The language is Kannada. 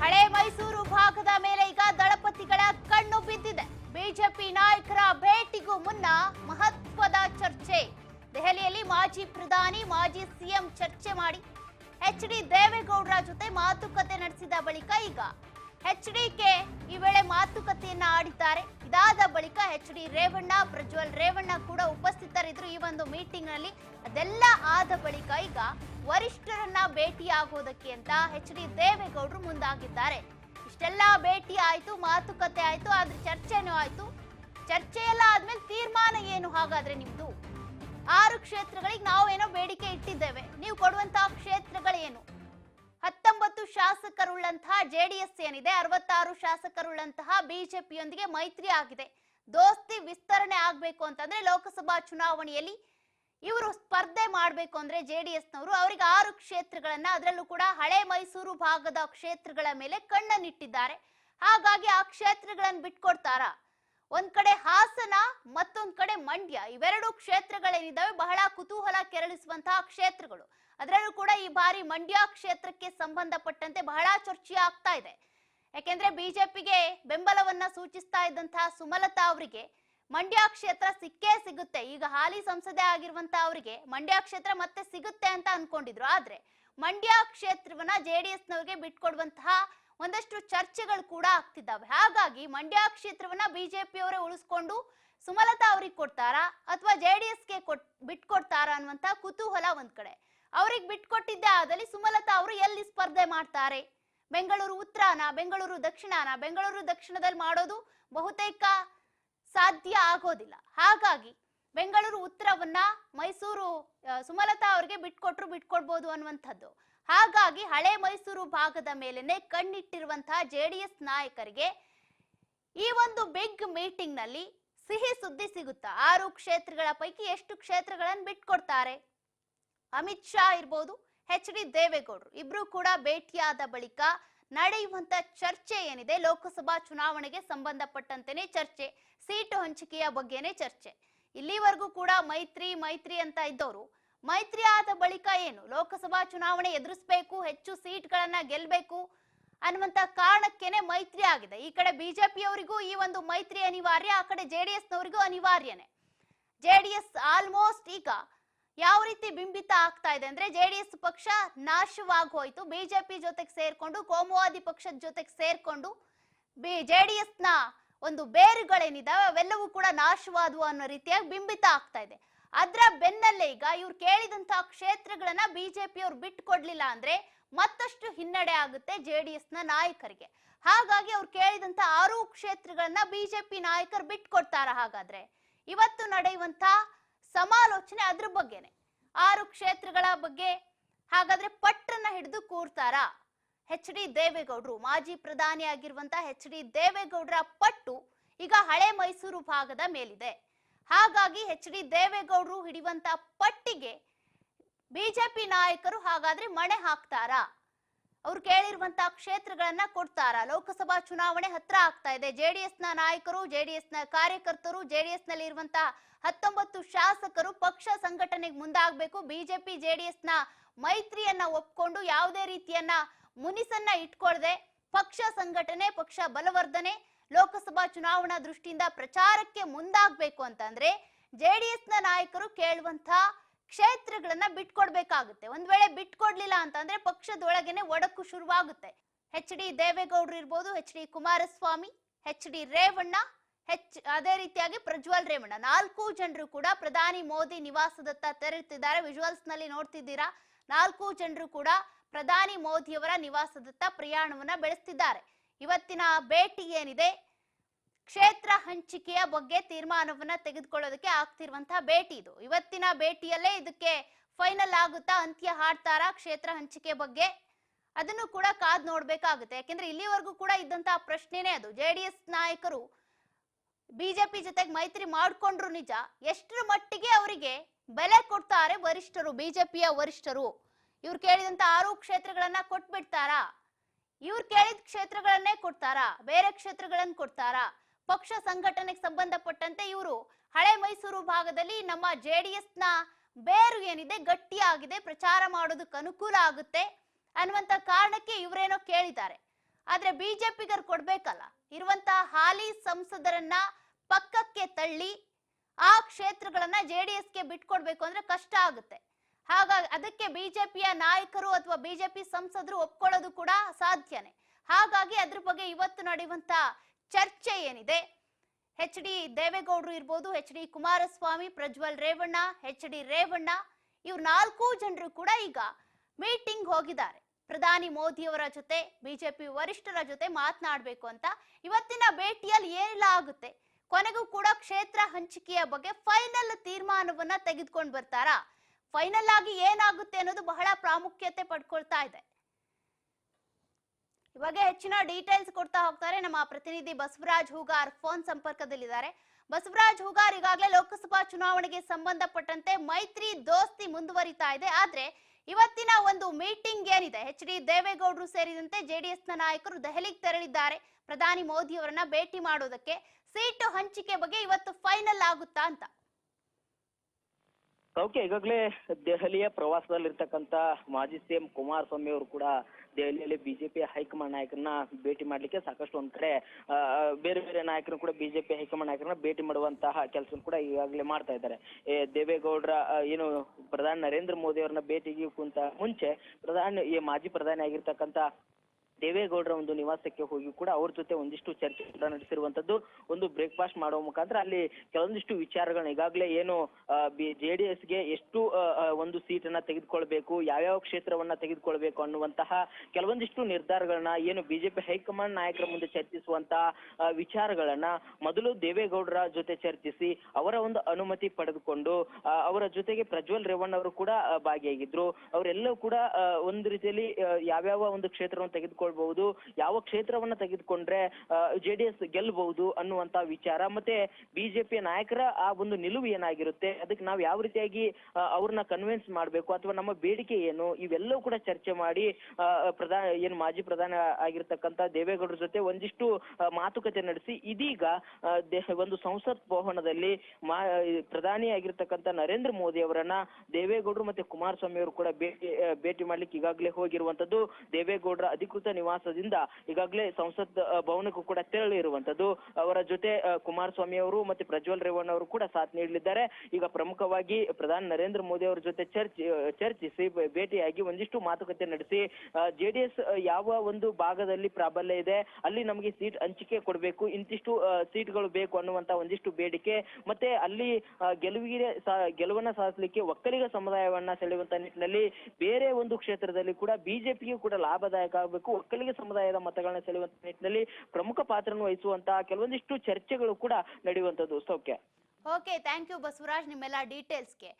ಹಳೆ ಮೈಸೂರು ಭಾಗದ ಮೇಲೆ ಈಗ ದಳಪತಿಗಳ ಕಣ್ಣು ಬಿದ್ದಿದೆ. ಬಿಜೆಪಿ ನಾಯಕರ ಭೇಟಿಗೂ ಮುನ್ನ ಮಹತ್ವದ ಚರ್ಚೆ. ದೆಹಲಿಯಲ್ಲಿ ಮಾಜಿ ಪ್ರಧಾನಿ, ಮಾಜಿ ಸಿಎಂ ಚರ್ಚೆ ಮಾಡಿ. ಎಚ್ ಡಿ ದೇವೇಗೌಡರ ಜೊತೆ ಮಾತುಕತೆ ನಡೆಸಿದ ಬಳಿಕ ಈಗ ಎಚ್ ಡಿಕೆ ಈ ವೇಳೆ ಮಾತುಕತೆಯನ್ನ ಆಡಿದ್ದಾರೆ. ಇದಾದ ಬಳಿಕ ಎಚ್ ಡಿ ರೇವಣ್ಣ, ಪ್ರಜ್ವಲ್ ರೇವಣ್ಣ ಕೂಡ ಉಪಸ್ಥಿತರಿದ್ರು ಈ ಒಂದು ಮೀಟಿಂಗ್ನಲ್ಲಿ ಅದೆಲ್ಲ ಆದ ಬಳಿಕ ಈಗ ವರಿಷ್ಠರನ್ನ ಭೇಟಿಯಾಗೋದಕ್ಕೆ ಅಂತ ಎಚ್ ಡಿ ದೇವೇಗೌಡರು ಮುಂದಾಗಿದ್ದಾರೆ. ಇಷ್ಟೆಲ್ಲ ಭೇಟಿ ಆಯ್ತು, ಮಾತುಕತೆ ಆಯ್ತು, ಆದ್ರೆ ಚರ್ಚೆನೂ ಆಯ್ತು. ಚರ್ಚೆ ಎಲ್ಲ ಆದ್ಮೇಲೆ ತೀರ್ಮಾನ ಏನು ಹಾಗಾದ್ರೆ ನಿಮ್ದು? ಆರು ಕ್ಷೇತ್ರಗಳಿಗೆ ನಾವೇನೋ ಬೇಡಿಕೆ ಇಟ್ಟಿದ್ದೇವೆ. ನೀವು ಕೊಡುವಂತಹ ಕ್ಷೇತ್ರಗಳೇನು? ಶಾಸಕರುಳ್ಳಂತಹ ಜೆಡಿಎಸ್ ಏನಿದೆ, ಅರವತ್ತಾರು ಶಾಸಕರುಳ್ಳಂತಹ ಬಿಜೆಪಿಯೊಂದಿಗೆ ಮೈತ್ರಿ ಆಗಿದೆ. ದೋಸ್ತಿ ವಿಸ್ತರಣೆ ಆಗ್ಬೇಕು ಅಂತಂದ್ರೆ ಲೋಕಸಭಾ ಚುನಾವಣೆಯಲ್ಲಿ ಇವರು ಸ್ಪರ್ಧೆ ಮಾಡಬೇಕು ಅಂದ್ರೆ ಜೆಡಿಎಸ್ನವರು, ಅವರಿಗೆ ಆರು ಕ್ಷೇತ್ರಗಳನ್ನ ಅದರಲ್ಲೂ ಕೂಡ ಹಳೆ ಮೈಸೂರು ಭಾಗದ ಕ್ಷೇತ್ರಗಳ ಮೇಲೆ ಕಣ್ಣನ್ನಿಟ್ಟಿದ್ದಾರೆ. ಹಾಗಾಗಿ ಆ ಕ್ಷೇತ್ರಗಳನ್ನು ಬಿಟ್ಕೊಡ್ತಾರ? ಒಂದ್ ಕಡೆ ಹಾಸನ, ಮತ್ತೊಂದ್ ಕಡೆ ಮಂಡ್ಯ, ಇವೆರಡು ಕ್ಷೇತ್ರಗಳೇನಿದ್ದಾವೆ, ಬಹಳ ಕುತೂಹಲ ಕೆರಳಿಸುವಂತಹ ಕ್ಷೇತ್ರಗಳು. ಅದರಲ್ಲೂ ಕೂಡ ಈ ಬಾರಿ ಮಂಡ್ಯ ಕ್ಷೇತ್ರಕ್ಕೆ ಸಂಬಂಧಪಟ್ಟಂತೆ ಬಹಳ ಚರ್ಚೆ ಆಗ್ತಾ ಇದೆ. ಯಾಕೆಂದ್ರೆ ಬಿಜೆಪಿಗೆ ಬೆಂಬಲವನ್ನ ಸೂಚಿಸ್ತಾ ಇದ್ದಂತಹ ಸುಮಲತಾ ಅವರಿಗೆ ಮಂಡ್ಯ ಕ್ಷೇತ್ರ ಸಿಕ್ಕೇ ಸಿಗುತ್ತೆ. ಈಗ ಹಾಲಿ ಸಂಸದೆ ಆಗಿರುವಂತಹ ಅವರಿಗೆ ಮಂಡ್ಯ ಕ್ಷೇತ್ರ ಮತ್ತೆ ಸಿಗುತ್ತೆ ಅಂತ ಅನ್ಕೊಂಡಿದ್ರು. ಆದ್ರೆ ಮಂಡ್ಯ ಕ್ಷೇತ್ರವನ್ನ ಜೆ ಡಿ ನವರಿಗೆ ಬಿಟ್ಕೊಡುವಂತಹ ಒಂದಷ್ಟು ಚರ್ಚೆಗಳು ಕೂಡ ಆಗ್ತಿದ್ದಾವೆ. ಹಾಗಾಗಿ ಮಂಡ್ಯ ಕ್ಷೇತ್ರವನ್ನ ಬಿಜೆಪಿ ಅವರೇ ಉಳಿಸ್ಕೊಂಡು ಸುಮಲತಾ ಅವ್ರಿಗೆ ಕೊಡ್ತಾರಾ ಅಥವಾ ಜೆ ಡಿ ಎಸ್ಗೆ ಕೊಟ್, ಬಿಟ್ಕೊಡ್ತಾರಾ ಅನ್ನುವಂತ ಕುತೂಹಲ ಒಂದ್ ಕಡೆ. ಅವ್ರಿಗೆ ಬಿಟ್ಕೊಟ್ಟಿದ್ದೆ ಆದಲ್ಲಿ ಸುಮಲತಾ ಅವರು ಎಲ್ಲಿ ಸ್ಪರ್ಧೆ ಮಾಡ್ತಾರೆ? ಬೆಂಗಳೂರು ಉತ್ತರಾನ, ಬೆಂಗಳೂರು ದಕ್ಷಿಣಾನ, ಬೆಂಗಳೂರು ದಕ್ಷಿಣದಲ್ಲಿ ಮಾಡೋದು ಬಹುತೇಕ ಸಾಧ್ಯ ಆಗೋದಿಲ್ಲ. ಹಾಗಾಗಿ ಬೆಂಗಳೂರು ಉತ್ತರವನ್ನ ಮೈಸೂರು ಸುಮಲತಾ ಅವರಿಗೆ ಬಿಟ್ಕೊಟ್ರು ಬಿಟ್ಕೊಡ್ಬೋದು ಅನ್ನುವಂಥದ್ದು. ಹಾಗಾಗಿ ಹಳೆ ಮೈಸೂರು ಭಾಗದ ಮೇಲೆನೆ ಕಣ್ಣಿಟ್ಟಿರುವಂತಹ ಜೆಡಿಎಸ್ ನಾಯಕರಿಗೆ ಈ ಒಂದು ಬಿಗ್ ಮೀಟಿಂಗ್ನಲ್ಲಿ ಸಿಹಿ ಸುದ್ದಿ ಸಿಗುತ್ತಾ? ಆರು ಕ್ಷೇತ್ರಗಳ ಪೈಕಿ ಎಷ್ಟು ಕ್ಷೇತ್ರಗಳನ್ನು ಬಿಟ್ಕೊಡ್ತಾರೆ? ಅಮಿತ್ ಶಾ ಇರ್ಬೋದು, ಎಚ್ ಡಿ ದೇವೇಗೌಡರು ಇಬ್ರು ಕೂಡ ಭೇಟಿಯಾದ ಬಳಿಕ ನಡೆಯುವಂತ ಚರ್ಚೆ ಏನಿದೆ, ಲೋಕಸಭಾ ಚುನಾವಣೆಗೆ ಸಂಬಂಧಪಟ್ಟಂತೆನೆ ಚರ್ಚೆ, ಸೀಟು ಹಂಚಿಕೆಯ ಬಗ್ಗೆನೇ ಚರ್ಚೆ. ಇಲ್ಲಿವರೆಗೂ ಕೂಡ ಮೈತ್ರಿ ಮೈತ್ರಿ ಅಂತ ಇದ್ದವರು ಮೈತ್ರಿ ಆದ ಬಳಿಕ ಏನು, ಲೋಕಸಭಾ ಚುನಾವಣೆ ಎದುರಿಸಬೇಕು, ಹೆಚ್ಚು ಸೀಟ್ಗಳನ್ನ ಗೆಲ್ಲಬೇಕು ಅನ್ನುವಂತ ಕಾರಣಕ್ಕೇನೆ ಮೈತ್ರಿ ಆಗಿದೆ. ಈ ಕಡೆ ಬಿಜೆಪಿಯವರಿಗೂ ಈ ಒಂದು ಮೈತ್ರಿ ಅನಿವಾರ್ಯ, ಆ ಕಡೆ ಜೆಡಿಎಸ್ ನವರಿಗೂ ಅನಿವಾರ್ಯನೇ. ಜೆಡಿಎಸ್ ಆಲ್ಮೋಸ್ಟ್ ಈಗ ಯಾವ ರೀತಿ ಬಿಂಬಿತ ಆಗ್ತಾ ಇದೆ ಅಂದ್ರೆ ಜೆಡಿಎಸ್ ಪಕ್ಷ ನಾಶವಾಗಿ ಹೋಯ್ತು ಬಿಜೆಪಿ ಜೊತೆಗೆ ಸೇರ್ಕೊಂಡು, ಕೋಮುವಾದಿ ಪಕ್ಷದ ಜೊತೆಗೆ ಸೇರ್ಕೊಂಡು ಬಿ ಜೆಡಿಎಸ್ನ ಒಂದು ಬೇರುಗಳೇನಿದಾವೆ ಅವೆಲ್ಲವೂ ಕೂಡ ನಾಶವಾದವು ಅನ್ನೋ ರೀತಿಯಾಗಿ ಬಿಂಬಿತ ಆಗ್ತಾ ಇದೆ. ಅದ್ರ ಬೆನ್ನಲ್ಲೇ ಈಗ ಇವ್ರು ಕೇಳಿದಂತಹ ಕ್ಷೇತ್ರಗಳನ್ನ ಬಿಜೆಪಿ ಅವ್ರು ಬಿಟ್ಕೊಡ್ಲಿಲ್ಲ ಅಂದ್ರೆ ಮತ್ತಷ್ಟು ಹಿನ್ನಡೆ ಆಗುತ್ತೆ ಜೆಡಿಎಸ್ನ ನಾಯಕರಿಗೆ. ಹಾಗಾಗಿ ಅವ್ರು ಕೇಳಿದಂತ ಆರು ಕ್ಷೇತ್ರಗಳನ್ನ ಬಿಜೆಪಿ ನಾಯಕರು ಬಿಟ್ಕೊಡ್ತಾರ ಹಾಗಾದ್ರೆ. ಇವತ್ತು ನಡೆಯುವಂತ ಸಮಾಲೋಚನೆ ಅದ್ರ ಬಗ್ಗೆನೆ. ಆರು ಕ್ಷೇತ್ರಗಳ ಬಗ್ಗೆ ಹಾಗಾದ್ರೆ ಪಟ್ಟನ್ನ ಹಿಡಿದು ಕೂರ್ತಾರಾ? ಎಚ್ ಡಿ ದೇವೇಗೌಡರು, ಮಾಜಿ ಪ್ರಧಾನಿ ಆಗಿರುವಂತಹ ಎಚ್ ಡಿ ದೇವೇಗೌಡರ ಪಟ್ಟು ಈಗ ಹಳೆ ಮೈಸೂರು ಭಾಗದ ಮೇಲಿದೆ. ಹಾಗಾಗಿ ಎಚ್ ಡಿ ದೇವೇಗೌಡರು ಹಿಡಿಯುವಂತ ಪಟ್ಟಿಗೆ ಬಿಜೆಪಿ ನಾಯಕರು ಹಾಗಾದ್ರೆ ಮಣೆ ಹಾಕ್ತಾರಾ? ಅವ್ರು ಕೇಳಿರುವಂತಹ ಕ್ಷೇತ್ರಗಳನ್ನ ಕೊಡ್ತಾರ? ಲೋಕಸಭಾ ಚುನಾವಣೆ ಹತ್ರ ಆಗ್ತಾ ಇದೆ. ಜೆಡಿಎಸ್ನ ನಾಯಕರು ಜೆಡಿಎಸ್ನ ಕಾರ್ಯಕರ್ತರು ಜೆಡಿಎಸ್ನಲ್ಲಿ ಇರುವಂತಹ ಹತ್ತೊಂಬತ್ತು ಶಾಸಕರು ಪಕ್ಷ ಸಂಘಟನೆಗೆ ಮುಂದಾಗಬೇಕು. ಬಿಜೆಪಿ ಜೆಡಿಎಸ್ನ ಮೈತ್ರಿಯನ್ನ ಒಪ್ಕೊಂಡು ಯಾವುದೇ ರೀತಿಯನ್ನ ಮುನಿಸನ್ನ ಇಟ್ಕೊಳ್ದೆ ಪಕ್ಷ ಸಂಘಟನೆ, ಪಕ್ಷ ಬಲವರ್ಧನೆ, ಲೋಕಸಭಾ ಚುನಾವಣಾ ದೃಷ್ಟಿಯಿಂದ ಪ್ರಚಾರಕ್ಕೆ ಮುಂದಾಗಬೇಕು ಅಂತಂದ್ರೆ ಜೆಡಿಎಸ್ನ ನಾಯಕರು ಕೇಳುವಂತ ಕ್ಷೇತ್ರಗಳನ್ನ ಬಿಟ್ಕೊಡ್ಬೇಕಾಗುತ್ತೆ. ಒಂದ್ ವೇಳೆ ಬಿಟ್ಕೊಡ್ಲಿಲ್ಲ ಅಂತಂದ್ರೆ ಪಕ್ಷದೊಳಗೇನೆ ಒಡಕು ಶುರುವಾಗುತ್ತೆ. ಎಚ್ ಡಿ ದೇವೇಗೌಡರು ಇರ್ಬೋದು H D Kumaraswamy H D Revanna H ಅದೇ ರೀತಿಯಾಗಿ ಪ್ರಜ್ವಲ್ ರೇವಣ್ಣ. ನಾಲ್ಕು ಜನರು ಕೂಡ ಪ್ರಧಾನಿ ಮೋದಿ ನಿವಾಸದತ್ತ ತೆರಳುತ್ತಿದ್ದಾರೆ ವಿಜುವಲ್ಸ್ನಲ್ಲಿ ನೋಡ್ತಿದ್ದೀರಾ? ನಾಲ್ಕು ಜನರು ಕೂಡ ಪ್ರಧಾನಿ ಮೋದಿಯವರ ನಿವಾಸದತ್ತ ಪ್ರಯಾಣವನ್ನ ಬೆಳೆಸ್ತಿದ್ದಾರೆ. ಇವತ್ತಿನ ಭೇಟಿ ಏನಿದೆ? ಕ್ಷೇತ್ರ ಹಂಚಿಕೆಯ ಬಗ್ಗೆ ತೀರ್ಮಾನವನ್ನ ತೆಗೆದುಕೊಳ್ಳೋದಕ್ಕೆ ಆಗ್ತಿರುವಂತಹ ಭೇಟಿ ಇದು. ಇವತ್ತಿನ ಭೇಟಿಯಲ್ಲೇ ಇದಕ್ಕೆ ಫೈನಲ್ ಆಗುತ್ತಾ ಅಂತ್ಯ ಹಾಡ್ತಾರ ಕ್ಷೇತ್ರ ಹಂಚಿಕೆ ಬಗ್ಗೆ? ಅದನ್ನು ಕೂಡ ಕಾದ್ ನೋಡ್ಬೇಕಾಗುತ್ತೆ. ಯಾಕೆಂದ್ರೆ ಇಲ್ಲಿವರೆಗೂ ಕೂಡ ಇದ್ದಂತಹ ಪ್ರಶ್ನೆನೇ ಅದು. ಜೆಡಿಎಸ್ ನಾಯಕರು ಬಿಜೆಪಿ ಜೊತೆಗೆ ಮೈತ್ರಿ ಮಾಡ್ಕೊಂಡ್ರು ನಿಜ. ಎಷ್ಟರ ಮಟ್ಟಿಗೆ ಅವರಿಗೆ ಬೆಲೆ ಕೊಡ್ತಾರೆ ವರಿಷ್ಠರು ಬಿಜೆಪಿಯ ವರಿಷ್ಠರು? ಇವ್ರು ಕೇಳಿದಂತ ಆರು ಕ್ಷೇತ್ರಗಳನ್ನ ಕೊಟ್ಬಿಡ್ತಾರಾ? ಇವ್ರು ಕೇಳಿದ ಕ್ಷೇತ್ರಗಳನ್ನೇ ಕೊಡ್ತಾರಾ? ಬೇರೆ ಕ್ಷೇತ್ರಗಳನ್ನ ಕೊಡ್ತಾರಾ? ಪಕ್ಷ ಸಂಘಟನೆಗೆ ಸಂಬಂಧಪಟ್ಟಂತೆ ಇವರು ಹಳೆ ಮೈಸೂರು ಭಾಗದಲ್ಲಿ ನಮ್ಮ ಜೆಡಿಎಸ್ನ ಬೇರು ಏನಿದೆ ಗಟ್ಟಿಯಾಗಿದೆ, ಪ್ರಚಾರ ಮಾಡೋದಕ್ಕೆ ಅನುಕೂಲ ಆಗುತ್ತೆ ಅನ್ನುವಂತ ಕಾರಣಕ್ಕೆ ಇವರೇನೋ ಕೇಳಿದ್ದಾರೆ. ಆದ್ರೆ ಬಿಜೆಪಿಗರು ಕೊಡ್ಬೇಕಲ್ಲ ಇರುವಂತಹ ಹಾಲಿ ಸಂಸದರನ್ನ ಪಕ್ಕಕ್ಕೆ ತಳ್ಳಿ ಆ ಕ್ಷೇತ್ರಗಳನ್ನ ಜೆಡಿಎಸ್ಗೆ ಬಿಟ್ಕೊಡ್ಬೇಕು ಅಂದ್ರೆ ಕಷ್ಟ ಆಗುತ್ತೆ. ಹಾಗಾಗಿ ಅದಕ್ಕೆ ಬಿಜೆಪಿಯ ನಾಯಕರು ಅಥವಾ ಬಿಜೆಪಿ ಸಂಸದರು ಒಪ್ಕೊಳ್ಳೋದು ಕೂಡ ಸಾಧ್ಯನೇ ಹಾಗಾಗಿ ಅದ್ರ ಬಗ್ಗೆ ಇವತ್ತು ನಡೆಯುವಂತ ಚರ್ಚೆ ಏನಿದೆ? ಎಚ್ ಡಿ ದೇವೇಗೌಡರು ಇರ್ಬೋದು, H D Kumaraswamy, Prajwal Revanna, H D Revanna, ಇವ್ರ ನಾಲ್ಕು ಜನರು ಕೂಡ ಈಗ ಮೀಟಿಂಗ್ ಹೋಗಿದ್ದಾರೆ. ಪ್ರಧಾನಿ ಮೋದಿಯವರ ಜೊತೆ, ಬಿಜೆಪಿ ವರಿಷ್ಠರ ಜೊತೆ ಮಾತನಾಡಬೇಕು ಅಂತ ಇವತ್ತಿನ ಭೇಟಿಯಲ್ಲಿ ಏನೆಲ್ಲ ಆಗುತ್ತೆ. ಕೊನೆಗೂ ಕೂಡ ಕ್ಷೇತ್ರ ಹಂಚಿಕೆಯ ಬಗ್ಗೆ ಫೈನಲ್ ತೀರ್ಮಾನವನ್ನ ತೆಗೆದುಕೊಂಡು ಬರ್ತಾರಾ? ಫೈನಲ್ ಆಗಿ ಏನಾಗುತ್ತೆ ಅನ್ನೋದು ಬಹಳ ಪ್ರಾಮುಖ್ಯತೆ ಪಡ್ಕೊಳ್ತಾ ಇದೆ. ಇವಾಗ ಹೆಚ್ಚಿನ ಡೀಟೇಲ್ಸ್ ಕೊಡ್ತಾ ಹೋಗ್ತಾರೆ ನಮ್ಮ ಪ್ರತಿನಿಧಿ ಬಸವರಾಜ್ ಹೂಗಾರ್ ಫೋನ್ ಸಂಪರ್ಕದಲ್ಲಿದ್ದಾರೆ. ಬಸವರಾಜ್ ಹೂಗಾರ್ ಈಗಾಗಲೇ ಲೋಕಸಭಾ ಚುನಾವಣೆಗೆ ಸಂಬಂಧಪಟ್ಟಂತೆ ಮೈತ್ರಿ ದೋಸ್ತಿ ಮುಂದುವರಿತಾ ಇದೆ. ಆದ್ರೆ ಇವತ್ತಿನ ಒಂದು ಮೀಟಿಂಗ್ ಏನಿದೆ? ಎಚ್ ಡಿ ದೇವೇಗೌಡರು ಸೇರಿದಂತೆ ಜೆಡಿಎಸ್ನ ನಾಯಕರು ದೆಹಲಿಗೆ ತೆರಳಿದ್ದಾರೆ. ಪ್ರಧಾನಿ ಮೋದಿ ಅವರನ್ನ ಭೇಟಿ ಮಾಡೋದಕ್ಕೆ ಸೀಟು ಹಂಚಿಕೆ ಬಗ್ಗೆ ಇವತ್ತು ಫೈನಲ್ ಆಗುತ್ತಾ ಅಂತ? ಓಕೆ ಈಗಾಗಲೇ ದೆಹಲಿಯ ಪ್ರವಾಸದಲ್ಲಿರ್ತಕ್ಕಂಥ ಮಾಜಿ ಸಿಎಂ ಕುಮಾರಸ್ವಾಮಿ ಅವರು ಕೂಡ ದೆಹಲಿಯಲ್ಲಿ ಬಿಜೆಪಿ ಹೈಕಮಾಂಡ್ ನಾಯಕರನ್ನ ಭೇಟಿ ಮಾಡ್ಲಿಕ್ಕೆ ಸಾಕಷ್ಟು ಒಂದ್ ಕಡೆ ಬೇರೆ ಬೇರೆ ನಾಯಕರು ಕೂಡ ಬಿಜೆಪಿ ಹೈಕಮಾಂಡ್ ನಾಯಕರನ್ನ ಭೇಟಿ ಮಾಡುವಂತಹ ಕೆಲಸ ಕೂಡ ಈಗಾಗಲೇ ಮಾಡ್ತಾ ಇದ್ದಾರೆ. ದೇವೇಗೌಡರ ಏನು ಪ್ರಧಾನಿ ನರೇಂದ್ರ ಮೋದಿ ಅವರನ್ನ ಭೇಟಿಗೆ ಕುಂತ ಮುಂಚೆ ಪ್ರಧಾನಿ, ಈ ಮಾಜಿ ಪ್ರಧಾನಿ ಆಗಿರ್ತಕ್ಕಂಥ ದೇವೇಗೌಡರ ಒಂದು ನಿವಾಸಕ್ಕೆ ಹೋಗಿ ಕೂಡ ಅವ್ರ ಜೊತೆ ಒಂದಿಷ್ಟು ಚರ್ಚೆ ಕೂಡ ನಡೆಸಿರುವಂತದ್ದು ಒಂದು ಬ್ರೇಕ್ಫಾಸ್ಟ್ ಮಾಡುವ ಮುಖಾಂತರ ಅಲ್ಲಿ ಕೆಲವೊಂದಿಷ್ಟು ವಿಚಾರಗಳನ್ನ ಈಗಾಗಲೇ ಏನು ಜೆ ಡಿ ಎಸ್ಗೆ ಎಷ್ಟು ಒಂದು ಸೀಟ್ ಒಂದು ಸೀಟನ್ನ ತೆಗೆದುಕೊಳ್ಬೇಕು, ಯಾವ್ಯಾವ ಕ್ಷೇತ್ರವನ್ನ ತೆಗೆದುಕೊಳ್ಬೇಕು ಅನ್ನುವಂತಹ ಕೆಲವೊಂದಿಷ್ಟು ನಿರ್ಧಾರಗಳನ್ನ ಏನು ಬಿಜೆಪಿ ಹೈಕಮಾಂಡ್ ನಾಯಕರ ಮುಂದೆ ಚರ್ಚಿಸುವಂತಹ ವಿಚಾರಗಳನ್ನ ಮೊದಲು ದೇವೇಗೌಡರ ಜೊತೆ ಚರ್ಚಿಸಿ ಅವರ ಒಂದು ಅನುಮತಿ ಪಡೆದುಕೊಂಡು ಅವರ ಜೊತೆಗೆ ಪ್ರಜ್ವಲ್ ರೇವಣ್ಣ ಅವರು ಕೂಡ ಭಾಗಿಯಾಗಿದ್ರು. ಅವರೆಲ್ಲರೂ ಕೂಡ ಒಂದು ರೀತಿಯಲ್ಲಿ ಯಾವ್ಯಾವ ಒಂದು ಕ್ಷೇತ್ರವನ್ನು ತೆಗೆದುಕೊಳ್ಬಹುದು, ಯಾವ ಕ್ಷೇತ್ರವನ್ನ ತೆಗೆದುಕೊಂಡ್ರೆ ಜೆ ಡಿ ಎಸ್ ಗೆಲ್ಲಬಹುದು ಅನ್ನುವಂತ ವಿಚಾರ. ಮತ್ತೆ ಬಿಜೆಪಿ ನಾಯಕರ ಆ ಒಂದು ನಿಲುವು ಏನಾಗಿರುತ್ತೆ? ಅದಕ್ಕೆ ನಾವು ಯಾವ ರೀತಿಯಾಗಿ ಅವ್ರನ್ನ ಕನ್ವಿನ್ಸ್ ಮಾಡಬೇಕು? ಅಥವಾ ನಮ್ಮ ಬೇಡಿಕೆ ಏನು? ಇವೆಲ್ಲವೂ ಕೂಡ ಚರ್ಚೆ ಮಾಡಿ ಪ್ರಧಾನ, ಏನು ಮಾಜಿ ಪ್ರಧಾನ ಆಗಿರ್ತಕ್ಕಂಥ ದೇವೇಗೌಡರ ಜೊತೆ ಒಂದಿಷ್ಟು ಮಾತುಕತೆ ನಡೆಸಿ, ಇದೀಗ ಒಂದು ಸಂಸತ್ ಭವನದಲ್ಲಿ ಪ್ರಧಾನಿ ಆಗಿರ್ತಕ್ಕಂತ ನರೇಂದ್ರ ಮೋದಿ ಅವರನ್ನ ದೇವೇಗೌಡರು ಮತ್ತೆ ಕುಮಾರಸ್ವಾಮಿ ಅವರು ಕೂಡ ಭೇಟಿ ಭೇಟಿ ಮಾಡ್ಲಿಕ್ಕೆ ಈಗಾಗಲೇ ಹೋಗಿರುವಂತದ್ದು ದೇವೇಗೌಡರ ಅಧಿಕೃತ ನಿವಾಸದಿಂದ ಈಗಾಗಲೇ ಸಂಸತ್ ಭವನಕ್ಕೂ ಕೂಡ ತೆರಳಿರುವಂತದ್ದು ಅವರ ಜೊತೆ ಕುಮಾರಸ್ವಾಮಿ ಅವರು ಮತ್ತೆ ಪ್ರಜ್ವಲ್ ರೇವಣ್ಣ ಅವರು ಕೂಡ ಸಾಥ್ ನೀಡಲಿದ್ದಾರೆ. ಈಗ ಪ್ರಮುಖವಾಗಿ ಪ್ರಧಾನಿ ನರೇಂದ್ರ ಮೋದಿ ಅವರ ಜೊತೆ ಚರ್ಚಿ ಚರ್ಚಿಸಿ ಭೇಟಿಯಾಗಿ ಒಂದಿಷ್ಟು ಮಾತುಕತೆ ನಡೆಸಿ ಜೆಡಿಎಸ್ ಯಾವ ಒಂದು ಭಾಗದಲ್ಲಿ ಪ್ರಾಬಲ್ಯ ಇದೆ, ಅಲ್ಲಿ ನಮಗೆ ಸೀಟ್ ಹಂಚಿಕೆ ಕೊಡಬೇಕು, ಇಂತಿಷ್ಟು ಸೀಟ್ಗಳು ಬೇಕು ಅನ್ನುವಂತ ಒಂದಿಷ್ಟು ಬೇಡಿಕೆ, ಮತ್ತೆ ಅಲ್ಲಿ ಗೆಲುವಿಗೆ ಗೆಲುವನ್ನ ಸಾಧಿಸಲಿಕ್ಕೆ ಒಕ್ಕಲಿಗ ಸಮುದಾಯವನ್ನ ಸೆಳೆಯುವಂತ ನಿಟ್ಟಿನಲ್ಲಿ ಬೇರೆ ಒಂದು ಕ್ಷೇತ್ರದಲ್ಲಿ ಕೂಡ ಬಿಜೆಪಿಗೂ ಕೂಡ ಲಾಭದಾಯಕ ಆಗಬೇಕು ಒಕ್ಕಲಿಗ ಸಮುದಾಯದ ಮತಗಳನ್ನ ಸೆಳೆಯುವಂತ ನಿಟ್ಟಿನಲ್ಲಿ ಪ್ರಮುಖ ಪಾತ್ರವನ್ನು ವಹಿಸುವಂತಹ ಕೆಲವೊಂದಿಷ್ಟು ಚರ್ಚೆಗಳು ಕೂಡ ನಡೆಯುವಂತದ್ದು ಸೌಖ್ಯ. ಓಕೆ ಥ್ಯಾಂಕ್ ಯು ಬಸವರಾಜ್, ನಿಮ್ಮೆಲ್ಲ ಡೀಟೇಲ್ಸ್ಗೆ